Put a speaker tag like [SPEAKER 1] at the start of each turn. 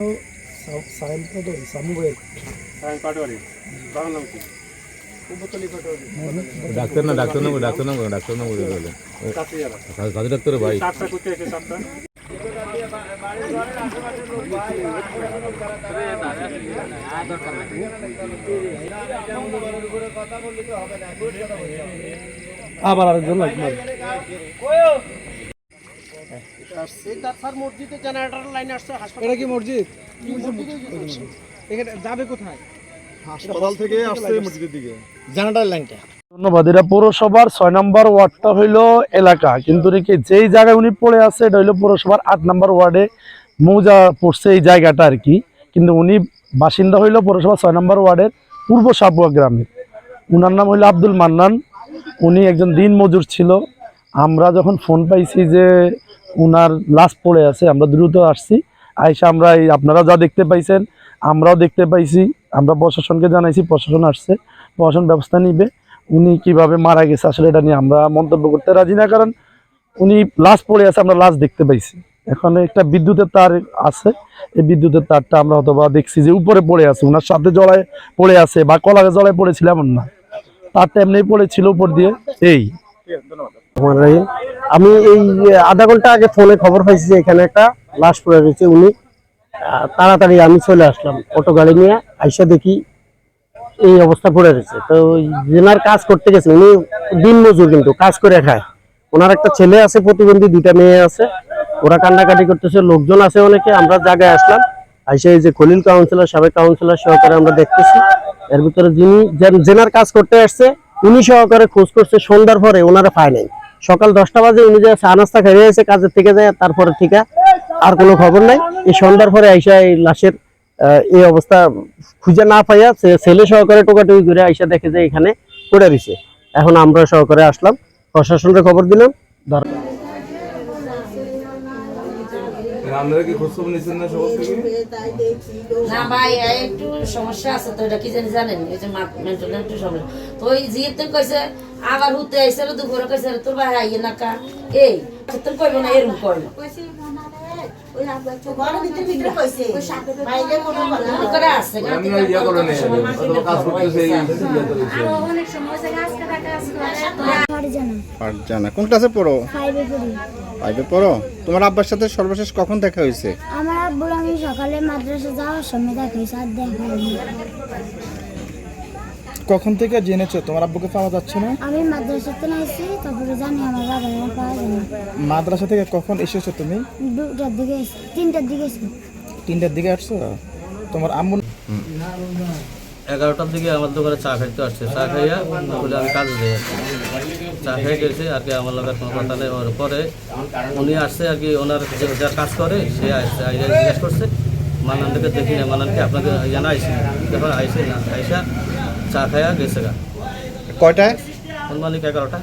[SPEAKER 1] Sign Patwari সামু ভাই
[SPEAKER 2] পাটোয়ারি বাংলা নাম কি
[SPEAKER 3] ডাক্তার না ডাক্তার নাম ডাক্তার নাম ডাক্তার নাম বলে বলে
[SPEAKER 2] কাছিয়ারা
[SPEAKER 3] কাজী ডাক্তার ভাই
[SPEAKER 2] চারটা করতে এসে চারটা
[SPEAKER 1] আবার আরেকজন লাগবে এটা কি মসজিদ? এখানে যাবে কোথায়?
[SPEAKER 4] হাসপাতাল থেকে আসছে মসজিদের দিকে।
[SPEAKER 1] জানাটার লাইনটা।
[SPEAKER 5] ধন্যবাদ এটা পৌরসভার ছয় নম্বর ওয়ার্ডটা হইল এলাকা। কিন্তু নাকি যেই জায়গায় উনি পড়ে আছে এটা হইল পৌরসভার আট নম্বর ওয়ার্ডে মৌজা পড়ছে এই জায়গাটা আর কি। কিন্তু উনি বাসিন্দা হইল পৌরসভা ছয় নম্বর ওয়ার্ডের পূর্ব সাপুয়া গ্রামের উনার নাম হইল আব্দুল মান্নান। উনি একজন দিন মজুর ছিল। আমরা যখন ফোন পাইছি যে উনার লাশ পড়ে আছে, আমরা দ্রুত আসছি। আইসা আমরা এই, আপনারা যা দেখতে পাইছেন, আমরাও দেখতে পাইছি। আমরা প্রশাসনকে জানাইছি, প্রশাসন আসছে, প্রশাসন ব্যবস্থা নিবে। উনি কীভাবে মারা গেছে আসলে এটা নিয়ে আমরা মন্তব্য করতে রাজি না, কারণ উনি লাশ পড়ে আছে, আমরা লাশ দেখতে পাইছি। এখন একটা বিদ্যুতের তার আছে, এই বিদ্যুতের তারটা আমরা হয়তোবা দেখছি যে উপরে পড়ে আছে ওনার সাথে জলায় পড়ে আছে বা কলাকে জলায় পড়েছিল এমন না। তারটা এমনি পড়েছিল উপর দিয়ে, এই।
[SPEAKER 6] রহিম। আমি এই আধা ঘণ্টা আগে ফোনে খবর পাইছি যে এখানে একটা লাশ পড়ে রয়েছে উনি। তাড়াতাড়ি আমি চলে আসলাম অটো গাড়ি নিয়ে, আইসা দেখি এই অবস্থা পড়ে রয়েছে। তো যেনার কাজ করতে গেছে, উনি দিন মজুর কিন্তু, কাজ করে খায়। ওনার একটা ছেলে আছে, প্রতিবন্ধী দুইটা মেয়ে আছে। ওরা কান্নাকাটি করতেছে, লোকজন আছে অনেকে, আমরা জায়গায় আসলাম। আইসা এই যে খলিল কাউন্সিলর সাবেক কাউন্সিলর সহকারে আমরা দেখতেছি। এর ভিতরে যিনি জেনার কাজ করতে আসছে, উনি সহকারে খোঁজ করছে, সন্ধ্যার পরে ওনারা পায় নাই। সকাল দশটা বাজে, উনি যে চা নাস্তা খেয়ে এসে কাজের থেকে যায়, তারপরে ঠিক আর কোনো খবর নাই। এই সন্ধ্যার পরে আইসা এই লাশের এই অবস্থা খুঁজে না পাইয়া ছেলে সহকারে টোকাটুকি করে আইসা দেখে যে এখানে পড়ে দিছে এখন আমরা সহকারে আসলাম। প্রশাসনকে খবর দিলাম। ধর
[SPEAKER 3] আপনারা কি খোঁজ খবর নিচ্ছেন না সবার থেকে?
[SPEAKER 7] না ভাই একটু সমস্যা আছে তো, এটা কি জানি জানেন? এই যে মেন্টাল একটু সমস্যা। তো ওই জিপ তো কইছে, আবার হুতে আইছে দুপুরে কইছে তোর ভাই আইয়ে না কা? এই তোর কইব না এরকম কইব
[SPEAKER 4] কোন ক্লাসে পড়ো?
[SPEAKER 8] ফাইভে পড়ো।
[SPEAKER 4] তোমার আব্বার সাথে সর্বশেষ কখন দেখা হয়েছে?
[SPEAKER 8] আমার আব্বুর আমি সকালে মাদ্রাসা যাওয়ার সময় দেখাইছি আর দেখাইনি
[SPEAKER 1] কখন থেকে জেনেছো? তোমার আব্বুকে পাওয়া যাচ্ছে না?
[SPEAKER 8] আমি মাদ্রাসাতে নাইছি তারপরে জানি আমার বাবার পাওয়া যায় না।
[SPEAKER 1] মাদ্রাসা থেকে কখন এসেছ তুমি?
[SPEAKER 8] দুটার দিকে তিনটার দিকে এসে।
[SPEAKER 1] তিনটার দিকে আসছো? তোমার আম্মু
[SPEAKER 9] এগারোটার দিকে আমার দোকানে চা খাইতে আসছে। চা খাইয়া বলে আমি কাজে যাই চা খাই গেছে আর কি আমার লোকের কোনো কথা নেই। ওর পরে উনি আসছে আর কি ওনার যে যার কাজ করে সে আসছে আইসা জিজ্ঞেস করছে। মানানটাকে দেখি না মানানকে আপনাকে জানা আইসি? দেখো আইসে না আইসা চা খাইয়া গেছে গা
[SPEAKER 4] কয়টায়
[SPEAKER 9] মালিক এগারোটা